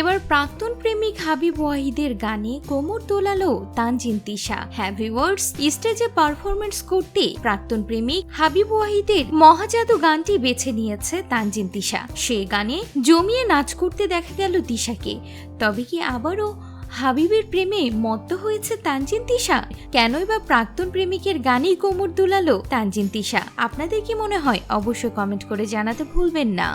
এবার প্রাক্তন প্রেমিক হাবিব ওয়াহিদের গানে কোমর দোলালো তানজিন তিশা। হ্যাভি ওয়ার্ডস স্টেজে পারফরমেন্স করতে প্রাক্তন প্রেমিক হাবিব ওয়াহিদের মহাজাদু গানটি বেছে নিয়েছে তানজিন তিশা। সে গানে জমিয়ে নাচ করতে দেখা গেল তিশাকে। তবে কি আবারও হাবিবের প্রেমে মত্ত হয়েছে তানজিন তিশা? কেনই বা প্রাক্তন প্রেমিকের গানেই কোমর দুলালো তানজিন তিশা? আপনাদের কি মনে হয়? অবশ্যই কমেন্ট করে জানাতে ভুলবেন না।